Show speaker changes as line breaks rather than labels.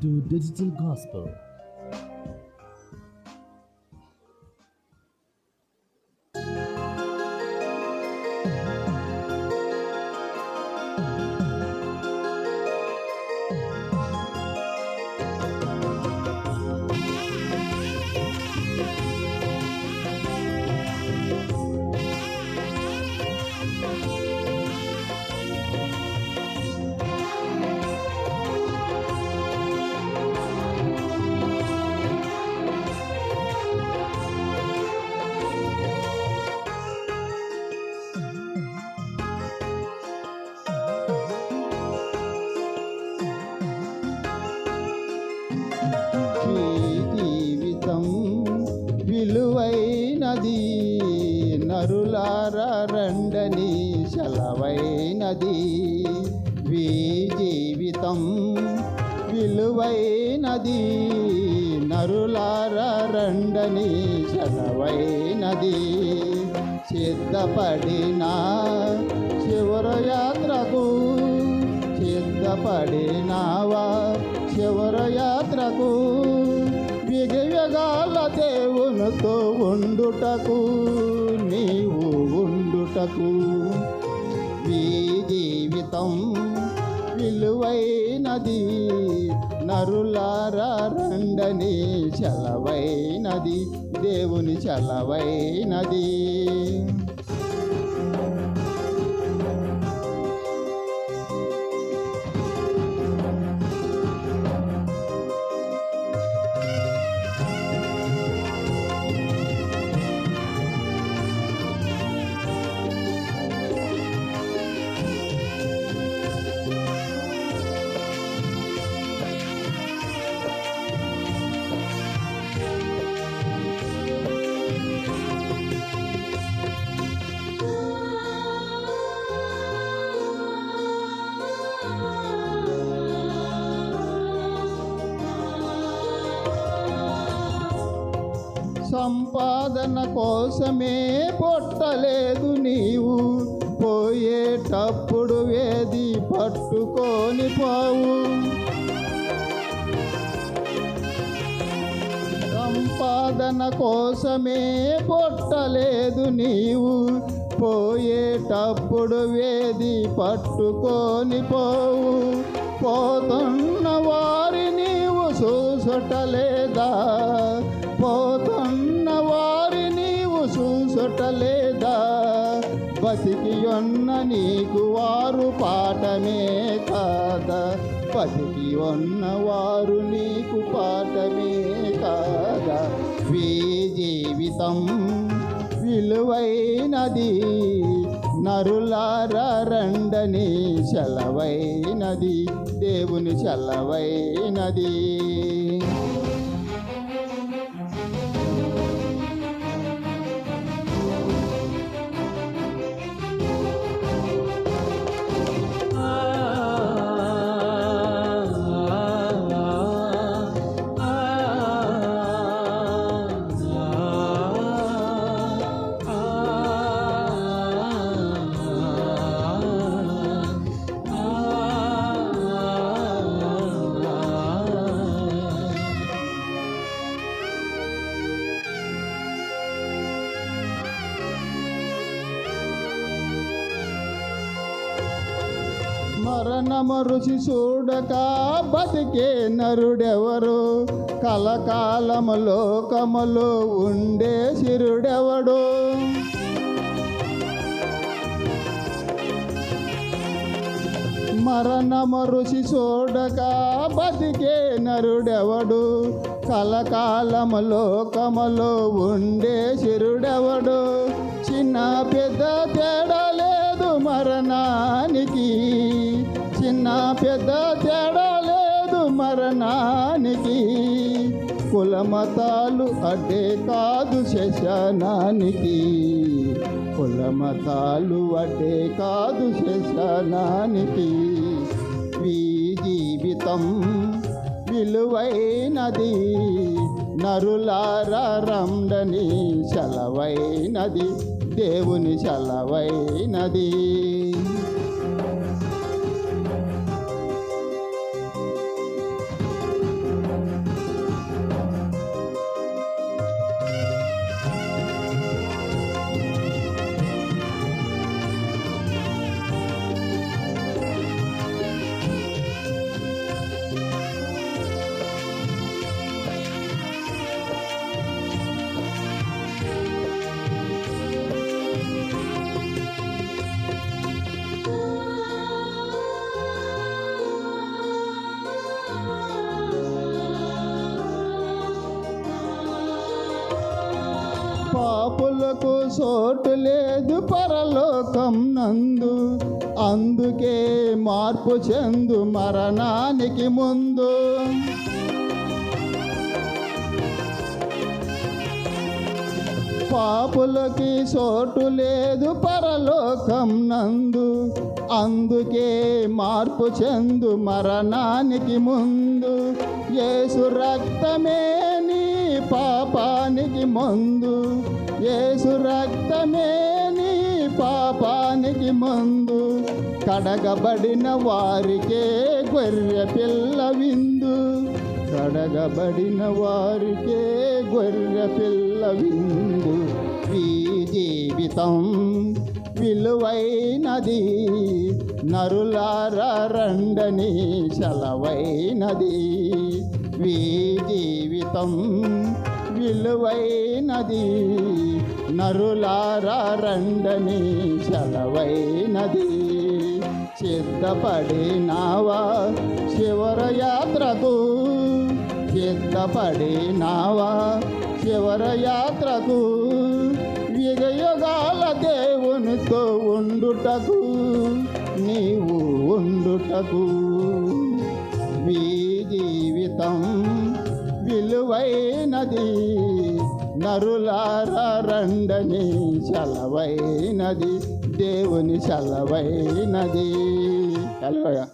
To digital gospel.
నది నరులార రండని సెలవైనది we జీవితం విలువైనది నరులార రండని సెలవైనది సిద్ధపడిన శివరయాత్రకు సిద్ధపడినావా శివరయాత్రకు విగ విగవిగాల దేవునితో ఉండుటకు నీవు ఉండుటకు. మీ జీవితం విలువైనది నరులారండని చలవైనది దేవుని చలవైనది. సంపాదన కోసమే పొట్టలేదు నీవు. పోయేటప్పుడు వేది పట్టుకొని పోవు. సంపాదన కోసమే పొట్టలేదు నీవు. పోయేటప్పుడు వేది పట్టుకొని పోవు. పోతున్న వారి నీవు చూసటలేదా పోతు చూసటలేదా బతికి ఉన్న నీకు వారు పాఠమే కాదా? బతికి ఉన్న వారు నీకు పాఠమే కాదా? వీ జీవితం విలువైనది నరులారండని రండని సెలవైనది దేవుని సెలవైనది. మరణము రుచి చూడక బతికే నరుడెవరు? కలకాలము లోకములో ఉండే శిరుడెవడు? మరణము రుచి చూడక బతికే నరుడెవడు? కలకాలము లోకములో ఉండే శిరుడెవడు? చిన్న పెద్ద తేడలే మరణానికి చిన్న పెద్ద తేడా లేదు మరణానికి. కులమతాలు అడ్డే కాదు శశానానికి. కులమతాలు అడ్డే కాదు శశానానికి. ఈ జీవితం విలువైనది నరులారా రండని సెలవైనది దేవుని సెలవైనది పాపులకు చోటు లేదు పరలోకం నందు. అందుకే మార్పు చెందు మరణానికి ముందు. పాపులకి చోటు లేదు పరలోకం నందు. అందుకే మార్పు చెందు మరణానికి ముందు. యేసు రక్తమే నీ పాపానికి మందు ఏసు రక్తమే నీ పాపానికి మందు. కడగబడిన వారికే గొర్రె పిల్ల విందు. కడగబడిన వారికే గొర్రె పిల్ల విందు. ఈ జీవితం విలువైనది నరులార రండని సెలవైనది జీవితం విలువైనది నరులారా రండని సెలవైనది సిద్ధపడినావా శివరయాత్రకు? సిద్ధపడినావా శివరయాత్రకు? విగయుగాల దేవునితో ఉండుటకు నీవు ఉండుటకు. వీ జీవితం విలువైనది. నరులారా రండని సెలవైనది దేవుని సెలవైనది హల్లెలూయా.